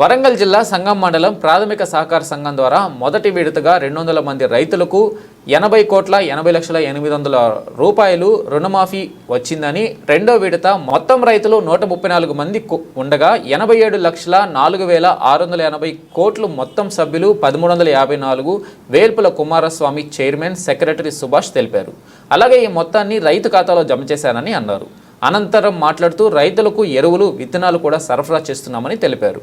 వరంగల్ జిల్లా సంగం మండలం ప్రాథమిక సహకార సంఘం ద్వారా మొదటి విడతగా రెండు వందల మంది రైతులకు ఎనభై కోట్ల ఎనభై లక్షల ఎనిమిది వందల రూపాయలు రుణమాఫీ వచ్చిందని రెండో విడత మొత్తం రైతులు నూట ముప్పై నాలుగు మంది ఉండగా ఎనభై ఏడు లక్షల నాలుగు వేల ఆరు వందల ఎనభై కోట్లు మొత్తం సభ్యులు పదమూడు వందల యాభై నాలుగు వేల్పుల కుమారస్వామి చైర్మన్ సెక్రటరీ సుభాష్ తెలిపారు. అలాగే ఈ మొత్తాన్ని రైతు ఖాతాలో జమ చేశానని అన్నారు. అనంతరం మాట్లాడుతూ రైతులకు ఎరువులు విత్తనాలు కూడా సరఫరా చేస్తున్నామని తెలిపారు.